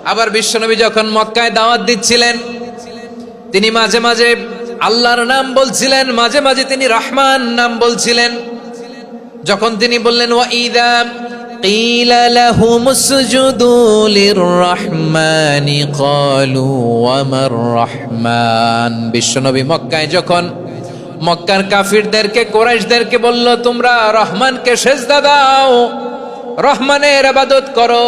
আবার বিশ্বনবী যখন মক্কায় দাওয়াত দিচ্ছিলেন তিনি মাঝে মাঝে আল্লাহর নাম বলছিলেন মাঝে মাঝে তিনি রহমান নাম বলছিলেন যখন তিনি বললেন ওয়াইদা قيل لهم اسجدوا للرحمن قالوا وما الرحمن বিশ্বনবী মক্কায় যখন মক্কার কাফিরদেরকে কোরাইশদেরকে বলল তোমরা রহমানকে সেজদা দাও রহমানের আবাদত করো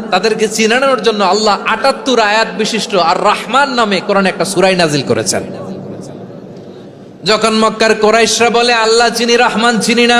তাদেরকে চিনানোর জন্য আল্লাহ আটাত্তর আয়াত বিশিষ্ট আর রাহমান নামে কোরআন একটা সুরাই নাজিল করেছেন। যখন মক্কার কোরাইশরা বলে, আল্লাহ চিনি, রহমান চিনি না।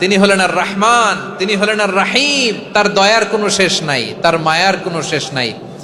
তিনি হলেন আর রহমান, তিনি হলেন আর রাহিম। তার দয়ার কোনো শেষ নাই, তার মায়ার কোনো শেষ নাই।